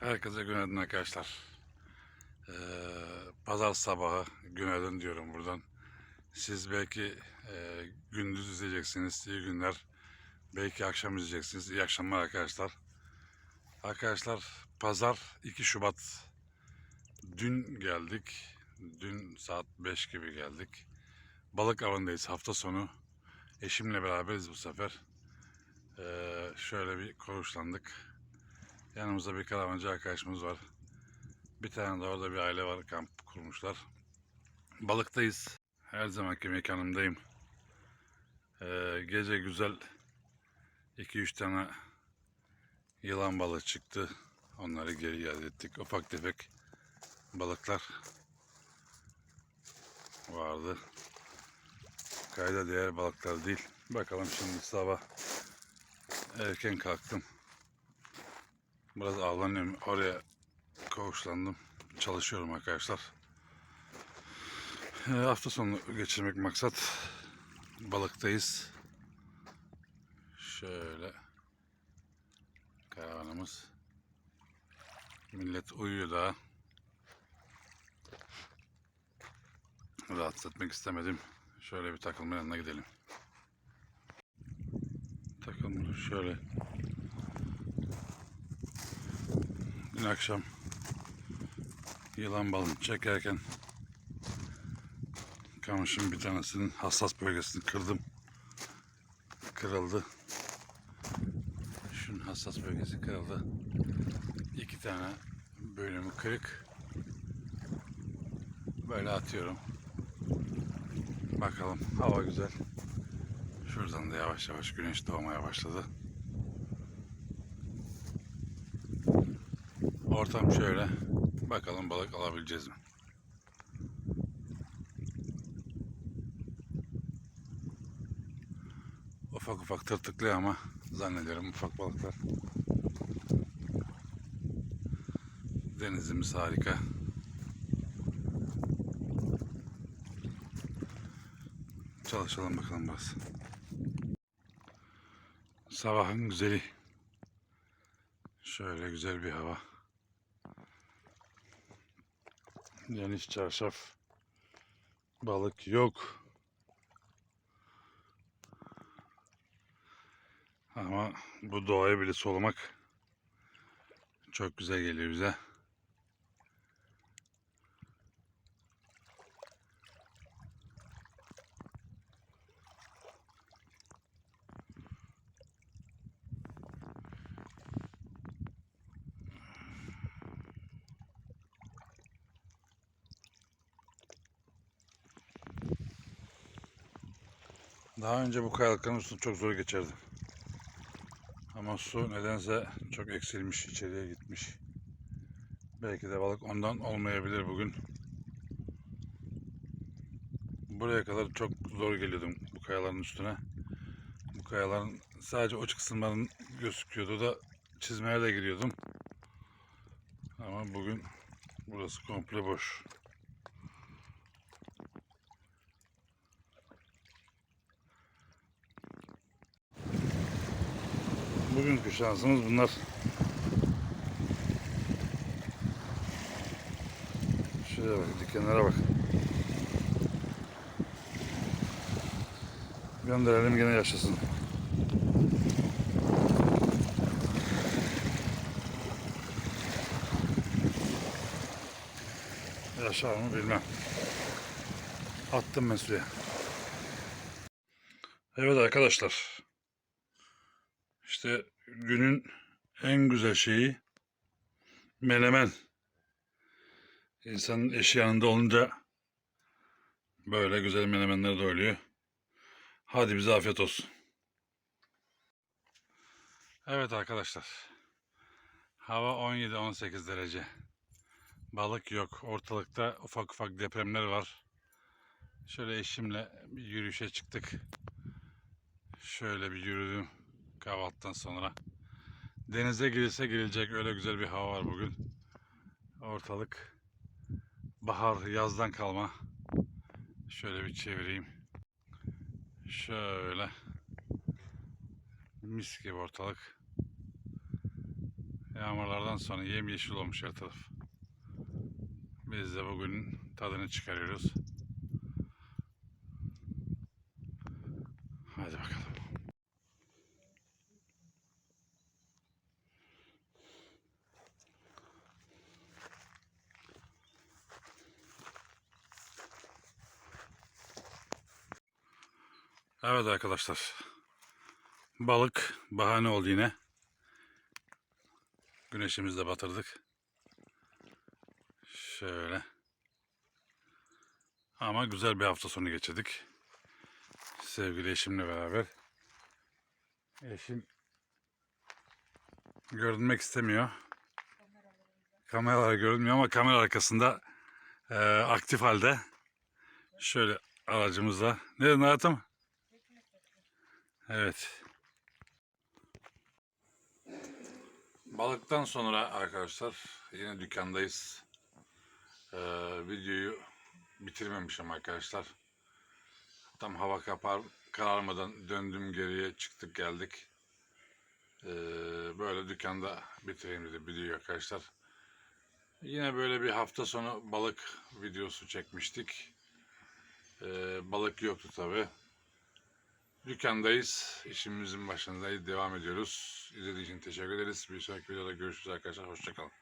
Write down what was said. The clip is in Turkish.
Herkese günaydın arkadaşlar. Ee, pazar sabahı günaydın diyorum buradan. Siz belki e, gündüz izleyeceksiniz, iyi günler. Belki akşam izleyeceksiniz, iyi akşamlar arkadaşlar. Arkadaşlar pazar 2 Şubat. Dün geldik. Dün saat 5 gibi geldik. Balık avındayız hafta sonu. Eşimle beraberiz bu sefer. Ee, şöyle bir konuşlandık. Yanımızda bir karavancı arkadaşımız var. Bir tane de orada bir aile var. Kamp kurmuşlar. Balıktayız. Her zamanki mekanımdayım. Ee, gece güzel 2-3 tane yılan balığı çıktı. Onları geri iade ettik. Ufak tefek balıklar vardı. Kayda değer balıklar değil. Bakalım şimdi sabah erken kalktım. Biraz avlanıyorum. Oraya koğuşlandım. Çalışıyorum arkadaşlar. E, hafta sonu geçirmek maksat. Balıktayız. Şöyle. Karavanımız. Millet uyuyor daha. Rahatsız etmek istemedim. Şöyle bir takılma yanına gidelim. Takılma şöyle. Dün akşam yılan balını çekerken kamışın bir tanesinin hassas bölgesini kırdım. Kırıldı. Şunun hassas bölgesi kırıldı. İki tane bölümü kırık. Böyle atıyorum. Bakalım hava güzel. Şuradan da yavaş yavaş güneş doğmaya başladı. Ortam şöyle. Bakalım balık alabileceğiz mi? Ufak ufak tırtıklıyor ama zannederim ufak balıklar. Denizimiz harika. Çalışalım bakalım biraz. Sabahın güzeli. Şöyle güzel bir hava. Geniş çarşaf. Balık yok. Ama bu doğaya bile solumak çok güzel geliyor bize. Daha önce bu kayalıkların üstünde çok zor geçerdim. Ama su nedense çok eksilmiş, içeriye gitmiş. Belki de balık ondan olmayabilir bugün. Buraya kadar çok zor geliyordum bu kayaların üstüne. Bu kayaların sadece uç kısımların gözüküyordu da çizmeye de giriyordum. Ama bugün burası komple boş. Bugünkü şansımız bunlar. Şuraya bak, dikenlere bak. Gönderelim gene yaşasın. Yaşar mı bilmem. Attım ben suya. Evet arkadaşlar. İşte günün en güzel şeyi menemen. İnsanın eşi yanında olunca böyle güzel menemenler doyuluyor. Hadi bize afiyet olsun. Evet arkadaşlar. Hava 17-18 derece. Balık yok. Ortalıkta ufak ufak depremler var. Şöyle eşimle bir yürüyüşe çıktık. Şöyle bir yürüdüm kahvaltıdan sonra. Denize girilse girilecek öyle güzel bir hava var bugün. Ortalık bahar yazdan kalma. Şöyle bir çevireyim. Şöyle mis gibi ortalık. Yağmurlardan sonra yemyeşil olmuş her taraf. Biz de bugün tadını çıkarıyoruz. Hadi bakalım. Evet arkadaşlar. Balık bahane oldu yine. Güneşimizi de batırdık. Şöyle. Ama güzel bir hafta sonu geçirdik. Sevgili eşimle beraber. Eşim görünmek istemiyor. Kameralar görünmüyor ama kamera arkasında eee, aktif halde. Şöyle aracımızla. Ne dedin hayatım? Evet. Balıktan sonra arkadaşlar yine dükkandayız. Ee, videoyu bitirmemişim arkadaşlar. Tam hava kapar kararmadan döndüm geriye çıktık geldik. Ee, böyle dükkanda bitireyim dedim videoyu arkadaşlar. Yine böyle bir hafta sonu balık videosu çekmiştik. Ee, balık yoktu tabi. Dükkandayız. İşimizin başındayız. Devam ediyoruz. İzlediğiniz için teşekkür ederiz. Bir sonraki videoda görüşürüz arkadaşlar. Hoşçakalın.